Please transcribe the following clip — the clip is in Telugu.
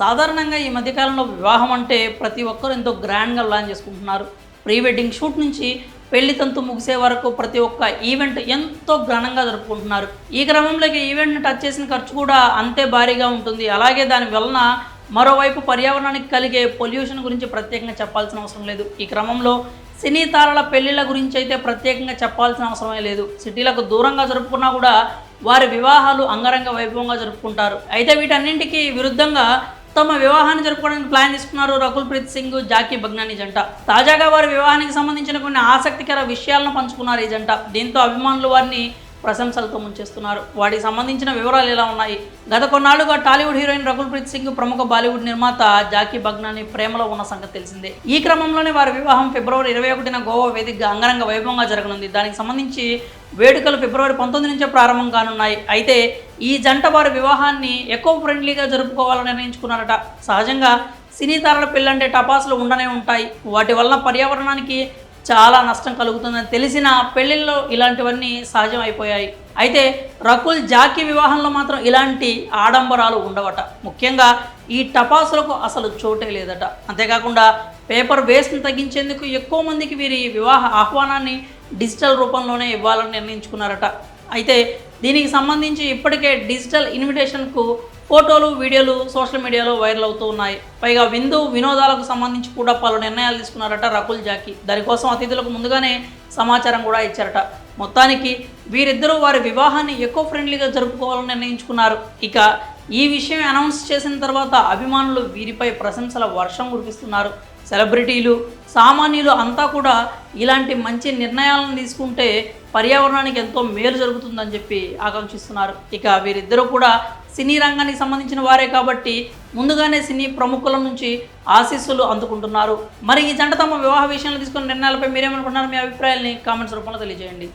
సాధారణంగా ఈ మధ్యకాలంలో వివాహం అంటే ప్రతి ఒక్కరు ఎంతో గ్రాండ్గా ప్లాన్ చేసుకుంటున్నారు. ప్రీ వెడ్డింగ్ షూట్ నుంచి పెళ్ళి తంతు ముగిసే వరకు ప్రతి ఒక్క ఈవెంట్ ఎంతో ఘనంగా జరుపుకుంటున్నారు. ఈ క్రమంలోకి ఈవెంట్ని టచ్ చేసిన ఖర్చు కూడా అంతే భారీగా ఉంటుంది. అలాగే దాని వలన మరోవైపు పర్యావరణానికి కలిగే పొల్యూషన్ గురించి ప్రత్యేకంగా చెప్పాల్సిన అవసరం లేదు. ఈ క్రమంలో సినీ తారల పెళ్ళిళ్ళ గురించి అయితే ప్రత్యేకంగా చెప్పాల్సిన అవసరమే లేదు. సిటీలకు దూరంగా జరుపుకున్నా కూడా వారి వివాహాలు అంగరంగ వైభవంగా జరుపుకుంటారు. అయితే వీటన్నింటికి విరుద్ధంగా తమ వివాహాన్ని జరుపుకోవడానికి ప్లాన్ తీసుకున్నారు రకుల్ ప్రీత్ సింగ్ జాకీ బగ్నాని జంట. తాజాగా వారి వివాహానికి సంబంధించిన కొన్ని ఆసక్తికర విషయాలను పంచుకున్నారు ఈ జంట. దీంతో అభిమానులు వారిని ప్రశంసలతో ముంచేస్తున్నారు. వాటికి సంబంధించిన వివరాలు ఎలా ఉన్నాయి? గత కొన్నాళ్ళుగా టాలీవుడ్ హీరోయిన్ రకుల్ ప్రీత్ సింగ్ ప్రముఖ బాలీవుడ్ నిర్మాత జాకీ బగ్నాని ప్రేమలో ఉన్న సంగతి తెలిసిందే. ఈ క్రమంలోనే వారి వివాహం ఫిబ్రవరి ఇరవై ఒకటిన గోవా వేదికగా అంగరంగ వైభవంగా జరగనుంది. దానికి సంబంధించి వేడుకలు ఫిబ్రవరి పంతొమ్మిది నుంచే ప్రారంభం కానున్నాయి. అయితే ఈ జంట వారి వివాహాన్ని ఎక్కువ ఫ్రెండ్లీగా జరుపుకోవాలని నిర్ణయించుకున్నారట. సహజంగా సినీ తారల పెళ్ళంటే టపాసులు ఉండనే ఉంటాయి. వాటి వలన పర్యావరణానికి చాలా నష్టం కలుగుతుందని తెలిసిన పెళ్ళిళ్ళలో ఇలాంటివన్నీ సహజం అయిపోయాయి అయితే రకుల్ జాకీ వివాహంలో మాత్రం ఇలాంటి ఆడంబరాలు ఉండవట. ముఖ్యంగా ఈ టపాసులకు అసలు చోటే లేదట. అంతేకాకుండా పేపర్ వేస్ట్ని తగ్గించేందుకు ఎక్కువ మందికి వీరి వివాహ ఆహ్వానాన్ని డిజిటల్ రూపంలోనే ఇవ్వాలని నిర్ణయించుకున్నారట. అయితే దీనికి సంబంధించి ఇప్పటికే డిజిటల్ ఇన్విటేషన్కు ఫోటోలు వీడియోలు సోషల్ మీడియాలో వైరల్ అవుతూ ఉన్నాయి. పైగా విందు వినోదాలకు సంబంధించి కూడా పలు నిర్ణయాలు తీసుకున్నారట రకుల్ జాకీ. దానికోసం అతిథులకు ముందుగానే సమాచారం కూడా ఇచ్చారట. మొత్తానికి వీరిద్దరూ వారి వివాహాన్ని ఎక్కువ ఫ్రెండ్లీగా జరుపుకోవాలని నిర్ణయించుకున్నారు. ఇక ఈ విషయం అనౌన్స్ చేసిన తర్వాత అభిమానులు వీరిపై ప్రశంసల వర్షం కురిపిస్తున్నారు. సెలబ్రిటీలు సామాన్యులు అంతా కూడా ఇలాంటి మంచి నిర్ణయాలను తీసుకుంటే పర్యావరణానికి ఎంతో మేలు జరుగుతుందని చెప్పి ఆకాంక్షిస్తున్నారు. ఇక వీరిద్దరూ కూడా సినీ రంగానికి సంబంధించిన వారే కాబట్టి ముందుగానే సినీ ప్రముఖుల నుంచి ఆశీస్సులు అందుకుంటున్నారు. మరి ఈ జంట తమ వివాహ విషయంలో తీసుకున్న నిర్ణయాలపై మీరేమనుకుంటున్నారు? మీ అభిప్రాయాల్ని కామెంట్స్ రూపంలో తెలియజేయండి.